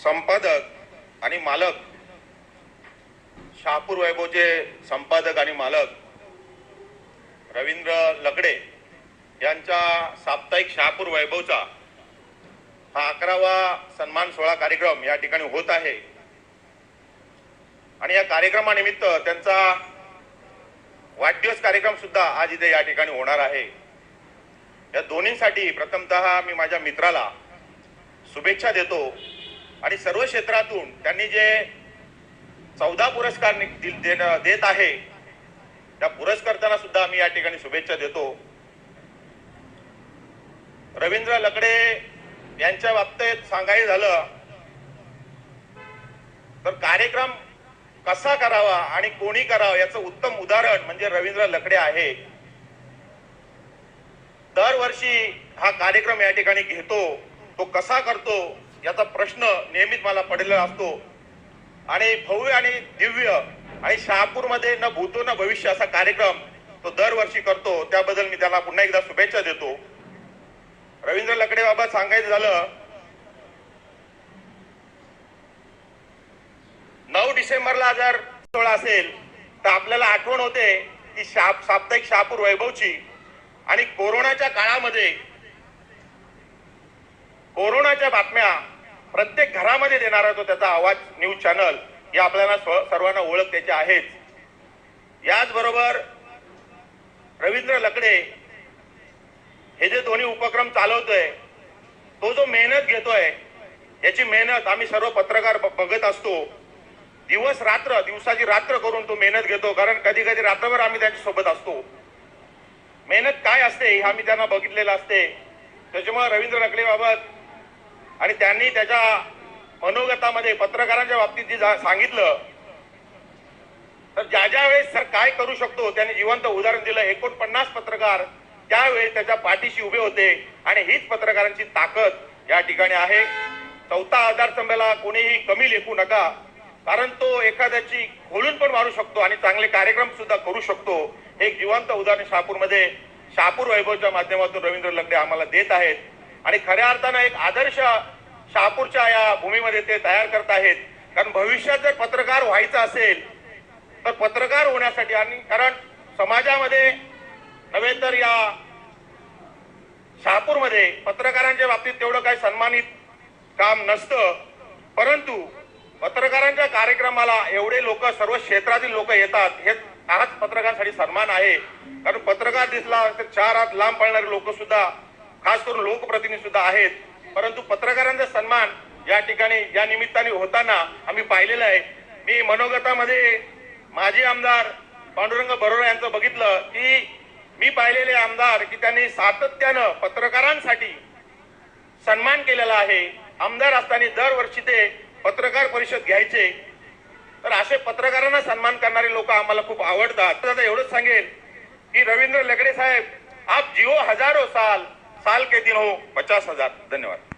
संपादक आणि मालक. शहापूर वैभवचे संपादक आणि मालक. रवींद्र लकडे यांच्या साप्ताहिक शहापूर वैभवचा हा अकरावा सन्मान सोहळा कार्यक्रम या ठिकाणी होत आहे. आणि या कार्यक्रमानिमित्त त्यांचा वाढदिवस कार्यक्रम सुद्धा आज इथे या ठिकाणी होणार आहे. या दोन्हींसाठी प्रथमतः मी माझ्या मित्राला शुभेच्छा देतो. आणि सर्व क्षेत्रातून त्यांनी जे चौदा पुरस्कार देत आहे त्या पुरस्कर्त्यांना सुद्धा आम्ही या ठिकाणी शुभेच्छा देतो. रवींद्र लकडे यांच्या बाबतीत सांगायचं झालं तर कार्यक्रम कसा करावा आणि कोणी करावा याचं उत्तम उदाहरण म्हणजे रवींद्र लकडे आहे. दरवर्षी हा कार्यक्रम या ठिकाणी घेतो तो कसा करतो याचा प्रश्न नेहमीच मला पडलेला असतो. आणि भव्य आणि दिव्य आणि शहापूरमध्ये न भूतो न भविष्य असा कार्यक्रम तो दरवर्षी करतो. त्याबद्दल मी त्याला पुन्हा एकदा शुभेच्छा देतो. रवींद्र लकडे बाबा सांगायचं झालं नऊ डिसेंबरला जर सोहळा असेल तर आपल्याला आठवण होते की शाप साप्ताहिक शहापूर वैभवची आणि कोरोनाच्या काळामध्ये कोरोनाच्या बातम्या प्रत्येक घरामध्ये देणारा तो त्याचा आवाज न्यूज चॅनल हे आपल्याला सर्वांना ओळख त्याची आहेच याचबरोबर रवींद्र लकडे हे जे दोन्ही उपक्रम चालवतोय तो जो मेहनत घेतोय याची मेहनत आम्ही सर्व पत्रकार बघत असतो. दिवस रात्र दिवसाची रात्र करून तो मेहनत घेतो कारण कधी कधी रात्रभर आम्ही त्यांच्यासोबत असतो. मेहनत काय असते हे आम्ही त्यांना बघितलेलं असते. त्याच्यामुळे रवींद्र लकडे बाबत आणि त्यांनी त्याच्या मनोगतामध्ये पत्रकारांच्या बाबतीत सांगितलं तर ज्या ज्या वेळेस सर काय करू शकतो त्यांनी जिवंत उदाहरण दिलं. एकोणपन्नास पत्रकार त्यावेळेस त्याच्या पाठीशी उभे होते आणि हीच पत्रकारांची ताकद या ठिकाणी आहे. चौथा आधारस्तंभाला कोणीही कमी लेखू नका कारण तो एखाद्याची खोलून पण मारू शकतो आणि चांगले कार्यक्रम सुद्धा करू शकतो. हे एक जिवंत उदाहरण शहापूरमध्ये. शहापूर वैभवच्या माध्यमातून रवींद्र लकडे आम्हाला देत आहेत. आणि खऱ्या अर्थानं एक आदर्श शहापूरच्या या भूमीमध्ये ते तयार करत आहेत. कारण भविष्यात जर पत्रकार व्हायचं असेल तर पत्रकार होण्यासाठी आणि कारण समाजामध्ये नव्हे तर या शहापूरमध्ये पत्रकारांच्या बाबतीत तेवढं काही सन्मानित काम नसतं. परंतु पत्रकारांच्या कार्यक्रमाला एवढे लोक सर्व क्षेत्रातील लोक येतात हे हाच पत्रकारांसाठी सन्मान आहे. कारण पत्रकार दिसला तर चार हात लांब पळणारे लोक सुद्धा खास करून लोकप्रतिनिधी सुद्धा आहेत. परंतु पत्रकारांचा सन्मान या ठिकाणी या निमित्ताने होताना आम्ही पाहिलेलं आहे. मी मनोगतामध्ये माजी आमदार पांडुरंग बरोरा यांचं बघितलं की मी पाहिलेले आमदार की त्यांनी सातत्यानं पत्रकारांसाठी सन्मान केलेला आहे. आमदार असताना दरवर्षी ते पत्रकार परिषद घ्यायचे. तर असे पत्रकारांना सन्मान करणारे लोक आम्हाला खूप आवडतात. तर आता एवढंच सांगेल की रवींद्र लकडे साहेब आप जिओ हजारो साल साल के दिन हो पचास हजार। धन्यवाद।